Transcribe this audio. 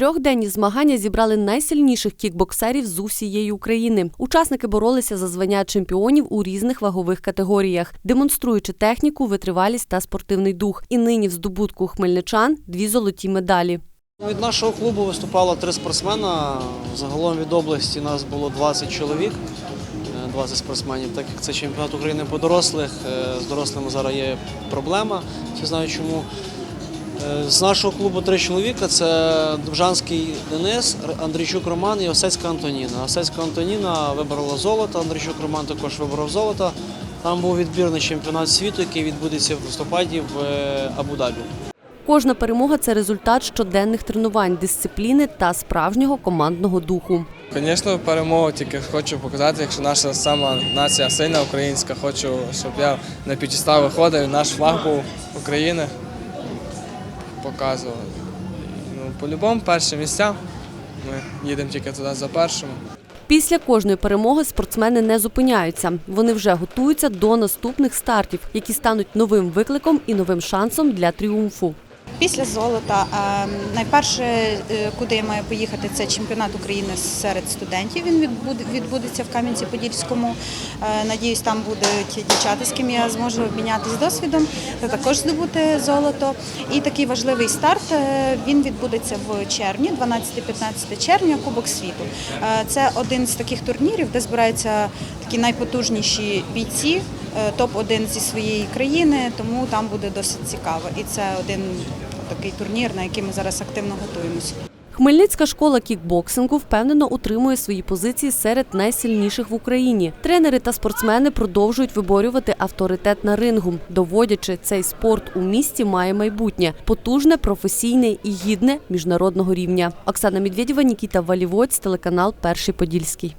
Трьохденні змагання зібрали найсильніших кікбоксерів з усієї України. Учасники боролися за звання чемпіонів у різних вагових категоріях, демонструючи техніку, витривалість та спортивний дух. І нині в здобутку хмельничан дві золоті медалі. Від нашого клубу виступало три спортсмена. Загалом від області нас було 20 чоловік, е, 20 спортсменів. Так як це чемпіонат України по дорослих, е, з дорослими зараз є проблема. Всі знають чому. З нашого клубу три чоловіка це Довжанський Денис, Андрійчук Роман і Осецька Антоніна. Осецька Антоніна виборола золото, Андрійчук Роман також виборов золото. Там був відбірний чемпіонат світу, який відбудеться в листопаді в е, Абу-Дабі. Кожна перемога це результат щоденних тренувань, дисципліни та справжнього командного духу. Звісно, перемогу тільки хочу показати, якщо наша сама нація сильна українська, хочу, щоб я на п'ятістав виходив, наш флаг був України. Показував. Ну, по-любому перші місця. Ми їдемо тільки туди за першим. Після кожної перемоги спортсмени не зупиняються. Вони вже готуються до наступних стартів, які стануть новим викликом і новим шансом для тріумфу. Після золота найперше, е, куди я маю поїхати, це чемпіонат України серед студентів. Він відбуде- відбудеться в Кам'янці-Подільському. Е, Надіюсь, там будуть дівчата, з ким я зможу обмінятися досвідом та також здобути золото. І такий важливий старт е, він відбудеться в червні, 12-15 червня, Кубок світу. Це один з таких турнірів, де збираються такі найпотужніші бійці, е, топ-1 зі своєї країни, тому там буде досить цікаво. І це один такий турнір, на який ми зараз активно готуємося. Хмельницька школа кікбоксингу впевнено утримує свої позиції серед найсильніших в Україні. Тренери та спортсмени продовжують виборювати авторитет на рингу, доводячи, цей спорт у місті має майбутнє потужне, професійне і гідне міжнародного рівня. Оксана Медведєва, Нікіта Валівоць, телеканал Перший Подільський.